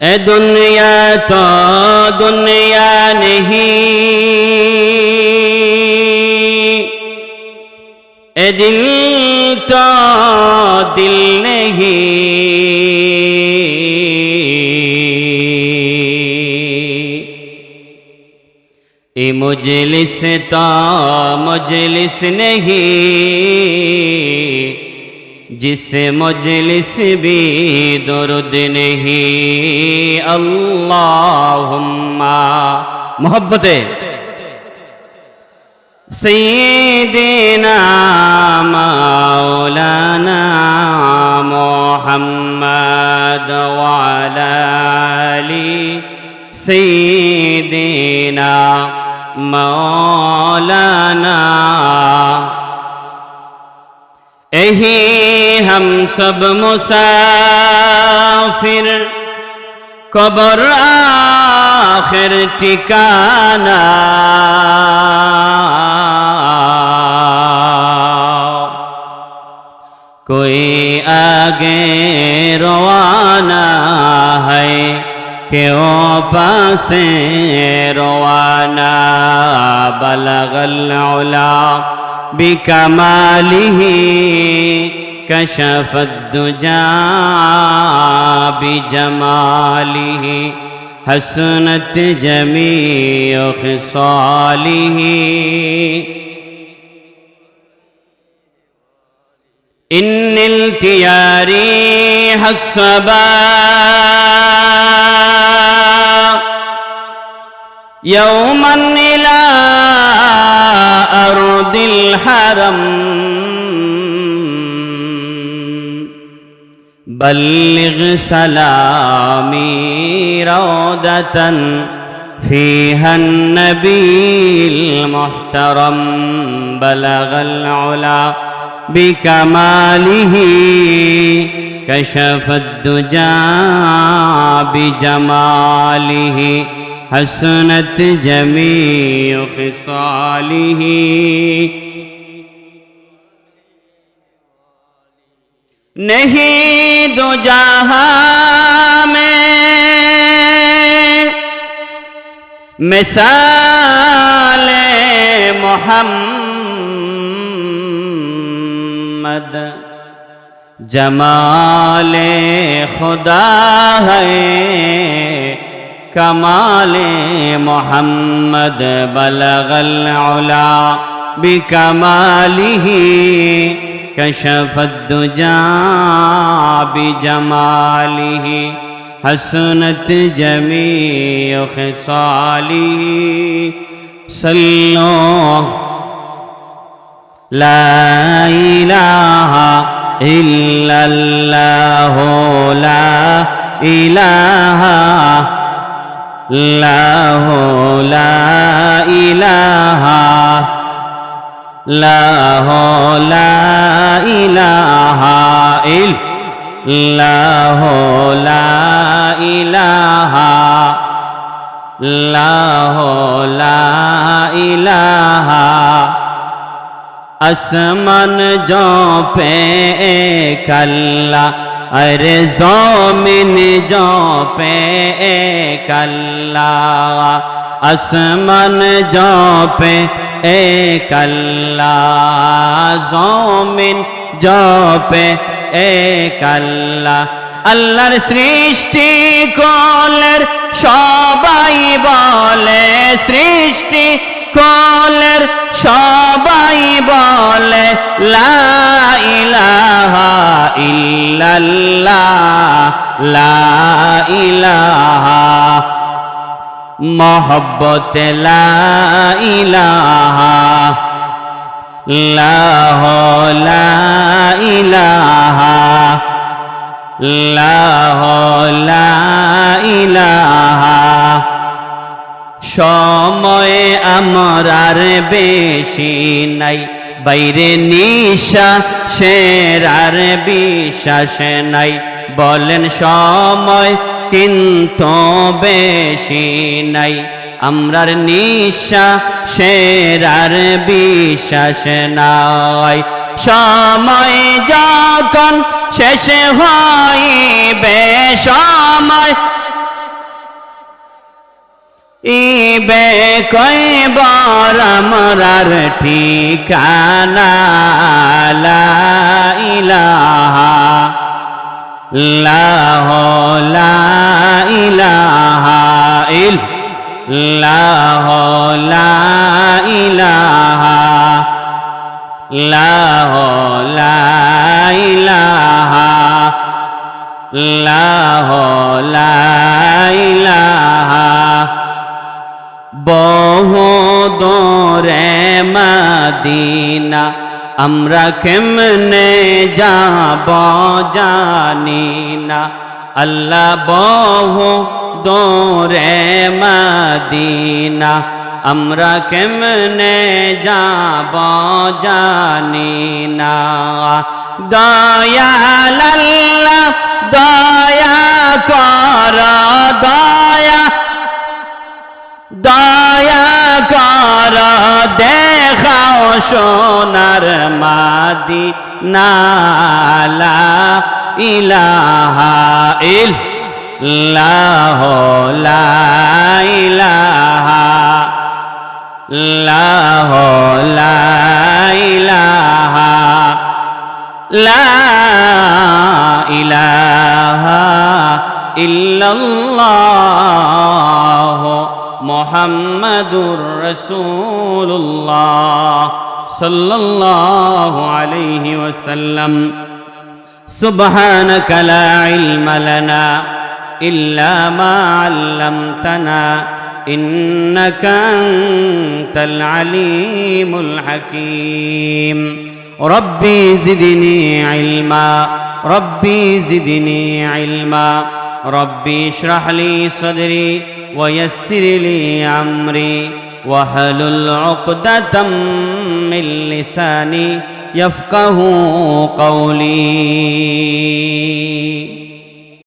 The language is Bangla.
اے دنیا تو دنیا نہیں اے دل تو دل نہیں اے مجلس تو مجلس نہیں جسے مجلس بھی درد نہیں اللہم محبت سیدنا مولانا محمد وعلا علی سیدنا مولانا यही हम सब मुसाफिर कबर आखिर ठिकाना कोई आगे रवाना है क्यों पासे रवाना बलगल उला بكماله كشف الدجى بجماله حسنت جميع خصاله. إن التياري حسبا يوما إلى أرض الحرم بلغ سلامي روضة فيها النبي المحترم بلغ العلا بكماله كشف الدجى بجماله حسنت جمیع خصالی نہیں دو جہاں میں مثال محمد جمال خدا ہے۔ كمال محمد بلغ العلا بكماله كشف الدجى بجماله حسنت جميع خصاله صلوا لا إله إلا الله لا إله লাহো, লা ইলাহা, লাহো, লা ইলাহা ইল, লাহো, লা ইলাহা, লাহো, লা ইলাহা। আসমান জপে কাল্লা আরে জমিন জপে কাল্লা আসমান জপে এ কাল্লা জমিন জপে এ কাল্লা আল্লাহর সৃষ্টি কলের সবাই বলে, সৃষ্টি কলের সবাই বলে, লা ইলাহা ইল্লাল্লাহ, লা ইলাহা। মোহব্বত লা ইলাহা, লাহ লা ইলাহা, লাহ লা ইলাহা। সময়ে আমরার বেশি নাই। বাইরে নিশা, শের আর বিশ্বাস নাই। বলেন সময় কিন্তু বেশি নাই। আমরার নিশা শেরার বিশ্বাস নাই। সময় যখন শেষ হইবে সময় ইবে কয়বার আমরার ঠিকানা? লা ইলাহা লাহ লা ইলাহা ইল লাহ লা ইলাহা লাহ লা ইলাহা লাহ লা ইলাহা বহু দোরে মদিনা আমরা কেমনে যাব জানি না আল্লাহ বহু দোরে মদিনা আমরা কেমনে যাব জানি না দয়াল আল্লাহ দয়া কর দয়া দয়া কর দেখাও সোনার মাদি নালা ইলাহা ইল লাহ লা ইলাহা লাহ লা ইলাহা লা ইলাহা ইল্লাল্লাহ মোহাম্মদুর রসুল্লাহ সাল্লাল্লাহু আলাইহি ওয়াসাল্লাম سبحانك لا علم لنا إلا ما علمتنا إنك أنت العليم الحكيم ربي زدني علما ربي زدني علما ربي اشرح لي صدري ويسر لي أمري واحلل عقدة من لساني يفقه قولي.